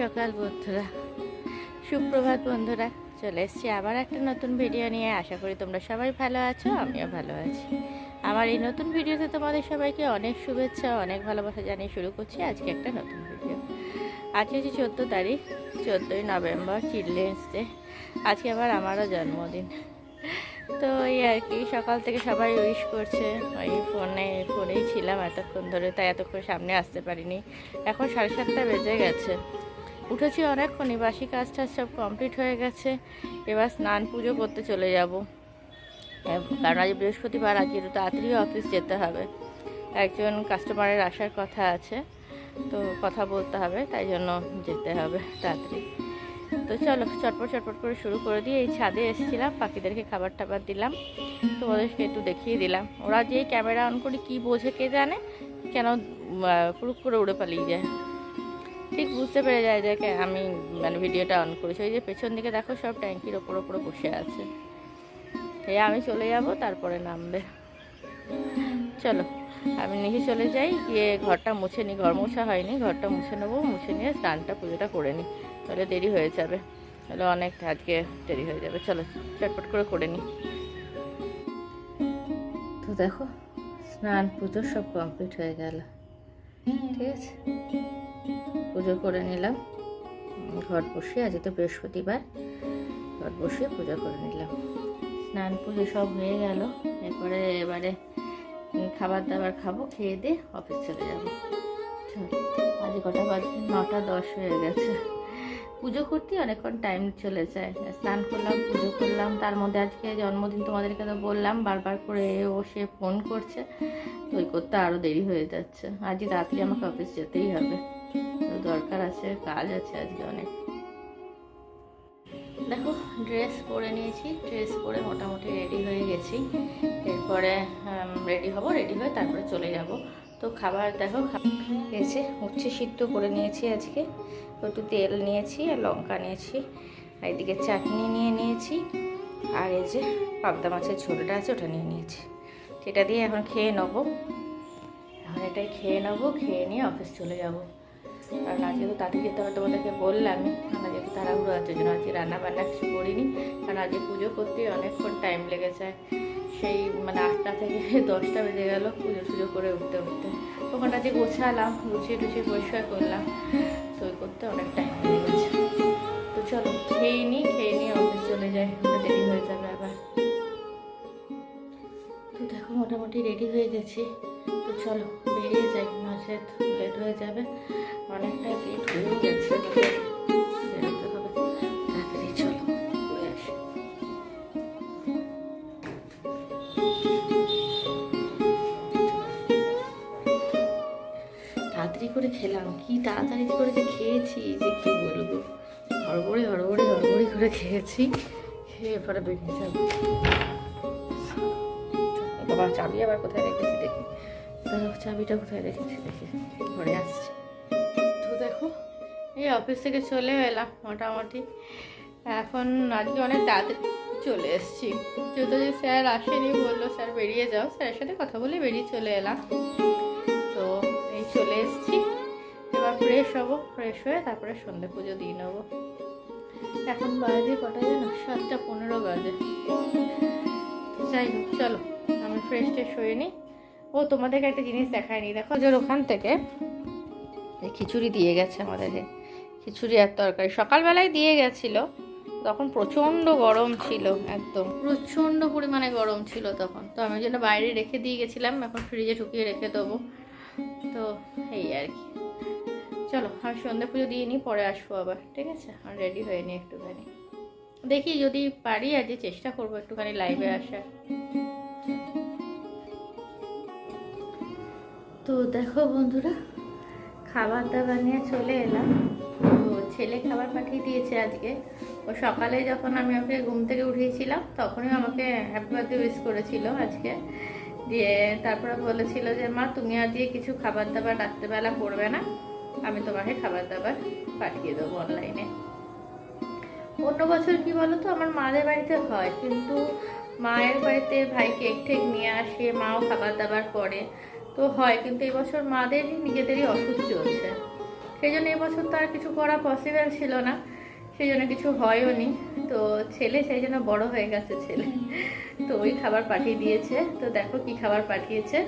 সকাল, বন্ধুরা। সুপ্রভাত, বন্ধুরা। চলে এসেছি আবার একটা নতুন ভিডিও নিয়ে। আশা করি তোমরা সবাই ভালো আছো, আমিও ভালো আছি। আমার এই নতুন ভিডিওতে তোমাদের সবাইকে অনেক শুভেচ্ছা, অনেক ভালোবাসা জানিয়ে শুরু করছি আজকে একটা নতুন ভিডিও আজকে হচ্ছে চোদ্দ তারিখ, চোদ্দোই নভেম্বর চিলড্রেন্স ডে আজকে আবার আমারও জন্মদিন। তো এই আর কি, সকাল থেকে সবাই উইশ করছে। ওই ফোনে, ফোনেই ছিলাম এতক্ষণ ধরে, তাই এতক্ষণ সামনে আসতে পারিনি। এখন সাড়ে সাতটা বেজে গেছে। উঠেছি অনেকক্ষণই, বাসি কাজ টাজ সব কমপ্লিট হয়ে গেছে। এবার স্নান পুজো করতে চলে যাব। কারণ আজ বৃহস্পতিবার, আজ একটু তাড়াতাড়ি অফিস যেতে হবে। একজন কাস্টমারের আসার কথা আছে, তো কথা বলতে হবে, তাই জন্য যেতে হবে তাড়াতাড়ি। তো চলো, চটপট চটপট করে শুরু করে দিয়ে এই ছাদে এসেছিলাম, পাখিদেরকে খাবার টাবার দিলাম। তোমাদেরকে একটু দেখিয়ে দিলাম। ওরা যে ক্যামেরা অন করে কী বোঝে কে জানে, কেন কুরুক করে উড়ে পালিয়ে যায়। ঠিক বুঝতে পেরে যায় যে আমি মানে ভিডিওটা অন করেছি। ওই যে পেছন দিকে দেখো সব ট্যাঙ্কির ওপর, ওপরে বসে আছে। এই আমি চলে যাব, তারপরে নামবে। চলো, আমি নিচে চলে যাই, গিয়ে ঘরটা মুছে নিই ঘর মোছা হয়নি, ঘরটা মুছে নেব, মুছে নিয়ে স্নানটা, পুজোটা করে নিই তাহলে দেরি হয়ে যাবে। তাহলে অনেক আজকে দেরি হয়ে যাবে। চলো, চটপট করে করে নিই তো দেখো, স্নান, পুজো সব কমপ্লিট হয়ে গেল। ঠিক আছে? পুজো করে নিলাম। ঘট বসিয়ে আজকে তো বৃহস্পতিবার ঘট বসিয়ে পুজো করে নিলাম। স্নান পুজো সব হয়ে গেল। এরপরে এবারে খাবার দাবার খাব, খেয়ে দিয়ে অফিস চলে যাব। আজ কটা বাজে? নটা দশ হয়ে গেছে। পুজো করতে অনেকক্ষণ টাইম চলে যায়। স্নান করলাম, পুজো করলাম। তার মধ্যে আজকে জন্মদিন, তোমাদেরকে তো বললাম, বারবার করে ও সে ফোন করছে। তো ওই করতে আরও দেরি হয়ে যাচ্ছে। আজকে রাত্রি আমাকে অফিস যেতেই হবে। দরকার আছে, কাজ আছে আজকে অনেক। দেখো ড্রেস পরে নিয়েছি ড্রেস পরে মোটামুটি রেডি হয়ে গেছি। এরপরে রেডি হব রেডি হয়ে তারপরে চলে যাব। তো খাবার দেখো এসে উচ্ছে সিদ্ধ করে নিয়েছি আজকে। একটু তেল নিয়েছি আর লঙ্কা নিয়েছি। আর এদিকে চাটনি নিয়ে নিয়েছি। আর এই যে পাবদা মাছের ঝোলটা আছে, ওটা নিয়ে নিয়েছি। সেটা দিয়ে এখন খেয়ে নেব। এখন এটাই খেয়ে নেব, খেয়ে নিয়ে অফিস চলে যাব। কারণ আজকে তো তাড়াতাড়ি যেতে হবে, তোমাদেরকে বললাম। আমার যেহেতু তাড়াহুড়ো আছে জন্য আজকে রান্না বান্না কিছু করিনি। কারণ আজকে পুজো করতে অনেকক্ষণ টাইম লেগে যায়। সেই মানে আটটা থেকে দশটা বেজে গেল পুজো সুজো করে উঠতে উঠতে। তখন আজকে গোছালাম, গুছিয়ে টুছিয়ে পরিষ্কার করলাম। তো করতে অনেক টাইম লেগে গেছে। তো চলো, খেয়ে নিই খেয়ে নিয়ে অফিস চলে যাই। দেরি হয়ে যাবে আবার। তো দেখো, মোটামুটি রেডি হয়ে গেছি। চলো, বেরিয়ে যাই। মাসে লেট হয়ে যাবে। অনেকটা লেট হয়ে গেছে। তাড়াতাড়ি চলো তাড়াতাড়ি করে খেলাম। কি তাড়াতাড়ি করে যে খেয়েছি, যে কি বলব? হড়বড়ে হড়বড়ে, হড়বড়ি করে খেয়েছি। খেয়ে এরপরে বেরিয়ে যাব। চাবি আবার কোথায় রেখেছি দেখি। দাঁড়াও চাবিটা কোথায় রেখেছি? দেখি ঘরে আসছি। তো দেখো, এই অফিস থেকে চলে এলাম মোটামুটি। এখন আজকে অনেক তাড়াতাড়ি চলে এসেছি। যেহেতু যে স্যার আসেনি, বলল স্যার বেরিয়ে যাও। স্যারের সাথে কথা বলে বেরিয়ে চলে এলাম। তো এই চলে এসেছি। এবার ফ্রেশ হব ফ্রেশ হয়ে তারপরে সন্ধে পুজো দিয়ে নেব। এখন বাজে কটা জানো? সাতটা পনেরো বাজে। যাই হোক, চলো, আমি ফ্রেশ ট্রেশ হয়ে নিই। ও, তোমাদেরকে একটা জিনিস দেখায়নি, দেখো। যে ওখান থেকে খিচুড়ি দিয়ে গেছে আমাদেরকে খিচুড়ি আর তরকারি। সকালবেলায় দিয়ে গেছিল, তখন প্রচণ্ড গরম ছিল, একদম। প্রচণ্ড পরিমাণে গরম ছিল তখন। তো আমি জন্য বাইরে রেখে দিয়ে গেছিলাম, এখন ফ্রিজে ঢুকিয়ে রেখে দেবো। তো এই আর কি। চলো আমি সন্ধ্যে পুজো দিয়ে নিই, পরে আসব আবার, ঠিক আছে? আর রেডি হয়ে নিই একটুখানি। দেখি যদি পারি আজকে চেষ্টা করব একটুখানি লাইভে আসার। দেখো বন্ধুরা খাবার দাবার নিয়ে চলে এলাম। তো ছেলে খাবার পাঠিয়ে দিয়েছে আজকে। ও সকালে যখন আমি ওকে ঘুম থেকে উঠিয়েছিলাম, তখনই আমাকে হ্যাপি বার্থডে উইশ করেছিল আজকে। দিয়ে তারপরে বলেছিল যে, মা, তুমি আজকে কিছু খাবার দাবার রাত্রেবেলা করবে না। আমি তোমাকে খাবার দাবার পাঠিয়ে দেবো অনলাইনে অন্য বছর কি বলো তো আমার মাদের বাড়িতে হয়। কিন্তু মায়ের বাড়িতে ভাই কেক টেক নিয়ে আসে, মাও খাবার দাবার করে। তো হয়, কিন্তু এবছর মাদেরই, নিজেদেরই অসুখ চলছে। সেই জন্য এবছর তো আর কিছু করা পসিবল ছিল না, সেই জন্য কিছু হয়ও নি। তো ছেলে, সেই জন্য বড় হয়ে গেছে ছেলে। তো ওই খাবার পাঠিয়ে দিয়েছে। তো দেখো কি খাবার পাঠিয়েছে।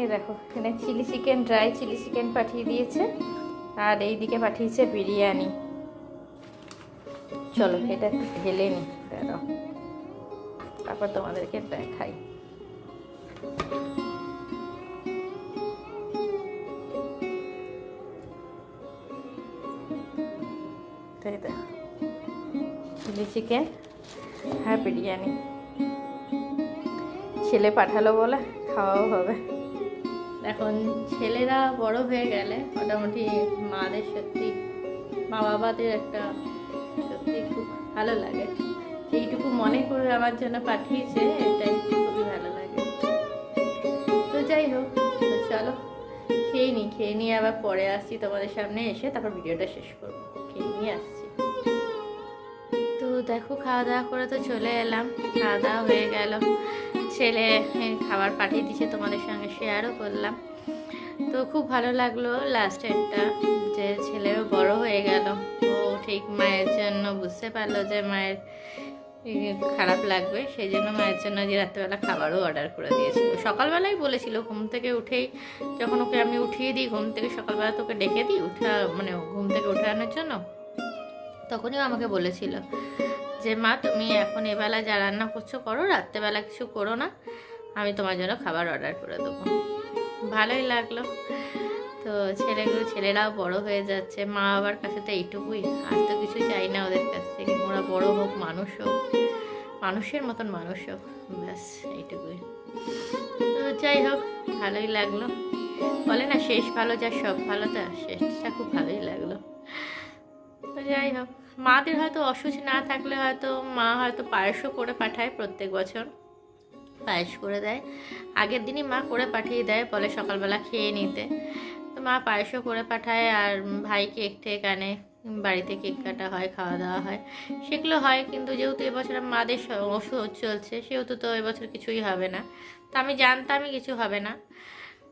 এই দেখো, এখানে chilli chicken, dry chilli chicken পাঠিয়ে দিয়েছে। আর এই দিকে পাঠিয়েছে বিরিয়ানি। চলো, এটা একটু ঢেলে নি। দাঁড়াও। তারপর তোমাদেরকে দেখাই। চিলি চিকেন হ্যাঁ বিরিয়ানি। ছেলে পাঠালো বলে খাওয়াও হবে। এখন ছেলেরা বড় হয়ে গেলে মোটামুটি মাদের সত্যি, মা বাবাদের একটা সত্যি খুব ভালো লাগে। এইটুকু মনে করে আমার জন্য পাঠিয়েছে, এটাই খুবই ভালো লাগে। যাই হোক চলো, খেয়ে নিই খেয়ে নিয়ে আবার পরে আসছি তোমাদের সামনে এসে, তারপর ভিডিওটা শেষ করব। খেয়ে নিয়ে আসছি। তো দেখো, খাওয়া দাওয়া করে তো চলে এলাম, খাওয়া দাওয়া হয়ে গেল। ছেলে খাবার পাঠিয়ে দিয়েছে তোমাদের সঙ্গে শেয়ারও করলাম। তো খুব ভালো লাগল লাস্টেরটা যে ছেলেও বড় হয়ে গেল। ও ঠিক মায়ের জন্য বুঝতে পারল যে মায়ের খারাপ লাগবে, সেই জন্য মায়ের জন্য যে রাত্রেবেলা খাবারও অর্ডার করে দিয়েছিল। সকালবেলায় বলেছিল, ঘুম থেকে উঠেই যখন ওকে আমি উঠিয়ে দিই, ঘুম থেকে সকালবেলা তোকে ডেকে দিই, উঠা মানে ঘুম থেকে উঠানোর জন্য, তখনই আমাকে বলেছিল যে, মা, তুমি এখন এবেলা যা রান্না করছ করো, রাত্রেবেলা কিছু করো না, আমি তোমার জন্য খাবার অর্ডার করে দেবো। ভালোই লাগল। তো ছেলেগুলো, ছেলেরাও বড় হয়ে যাচ্ছে। মা বাবার কাছে তো এইটুকুই। আর তো কিছু চাই না ওদের কাছ থেকে। ওরা বড় হোক, মানুষ হোক। মানুষের মতন মানুষ হোক। ব্যাস, এইটুকুই। তো যাই হোক, ভালোই লাগল। বলে না, শেষ ভালো যা, সব ভালো তা। শেষটা খুব ভালোই লাগল। তো যাই হোক, মাদের হয়তো অসুচ না থাকলে হয়তো মা হয়তো পায়েসও করে পাঠায় প্রত্যেক বছর। পায়েস করে দেয়। আগের দিনই মা করে পাঠিয়ে দেয় বলে সকালবেলা খেয়ে নিতে। মা পায়েসও করে পাঠায় আর ভাই কেক ঠেক আনে, বাড়িতে কেক কাটা হয়, খাওয়া দাওয়া হয়। সেগুলো হয়, কিন্তু যেহেতু এবছর মাদের অসুখ চলছে, সেহেতু তো এবছর কিছুই হবে না। তো আমি জানতামই কিছু হবে না।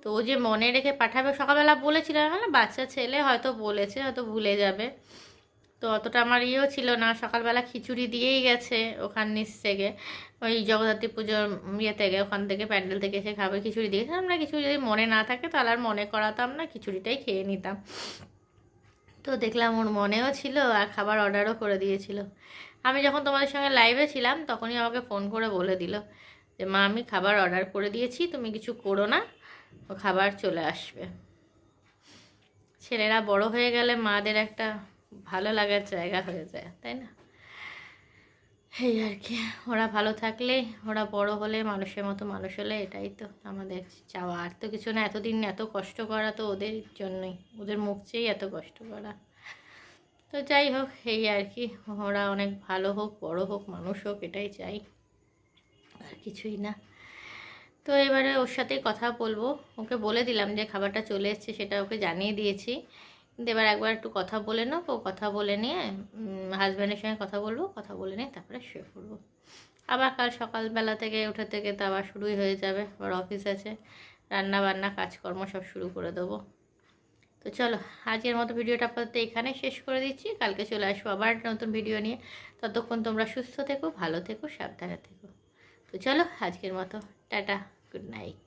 তো ও যে মনে রেখে পাঠাবে, সকালবেলা বলেছিলাম না বাচ্চা ছেলে হয়তো বলেছে, হয়তো ভুলে যাবে। তো অতটা আমার ইয়েও ছিল না। সকালবেলা খিচুড়ি দিয়েই গেছে ওখান নিচ থেকে। ওই জগদ্ধাত্রী পুজোর ইয়ে থেকে, ওখান থেকে প্যান্ডেল থেকে এসে খাবে, খিচুড়ি দিয়েছে আমরা কিছু যদি মনে না থাকে তাহলে আর মনে করাতাম না, খিচুড়িটাই খেয়ে নিতাম। তো দেখলাম ওর মনেও ছিল আর খাবার অর্ডারও করে দিয়েছিল। আমি যখন তোমাদের সঙ্গে লাইভে ছিলাম, তখনই আমাকে ফোন করে বলে দিল যে, মা, আমি খাবার অর্ডার করে দিয়েছি, তুমি কিছু করো না, খাবার চলে আসবে। ছেলেরা বড় হয়ে গেলে মাদের একটা ভালো লাগার জায়গা হয়ে যায়, তাই না? এই আর কি, ওরা ভালো থাকলে, ওরা বড় হলে, মানুষের মতো মানুষ হলে এটাই তো আমাদের চাওয়া। আর তো কিছু না, এতদিন এত কষ্ট করা তো ওদের জন্যই, ওদের মুখ চেয়েই এত কষ্ট করা। তো যাই হোক, এই আর কি, ওরা অনেক ভালো হোক, বড় হোক, মানুষ হোক, এটাই চাই। আর কিছুই না। তো এবারে ওর সাথেই কথা বলব। ওকে বলে দিলাম যে খাবারটা চলে এসছে, সেটা ওকে জানিয়ে দিয়েছি। এবার একবার একটু কথা বলে নেব, কথা বলে নিয়ে হাজব্যান্ডের সঙ্গে কথা বলব, কথা বলে নিয়ে তারপরে শুয়ে পড়ব। আবার কাল সকালবেলা থেকে, উঠে থেকে তো আবার শুরুই হয়ে যাবে, আবার অফিস আছে রান্না বান্না কাজকর্ম সব শুরু করে দেবো। তো চলো, আজকের মতো ভিডিওটা আপাতত এখানে শেষ করে দিচ্ছি, কালকে চলে আসব আবার একটা নতুন ভিডিও নিয়ে। ততক্ষণ তোমরা সুস্থ থেকো, ভালো থেকো, সাবধানে থেকো। তো চলো, আজকের মতো, টাটা গুড নাইট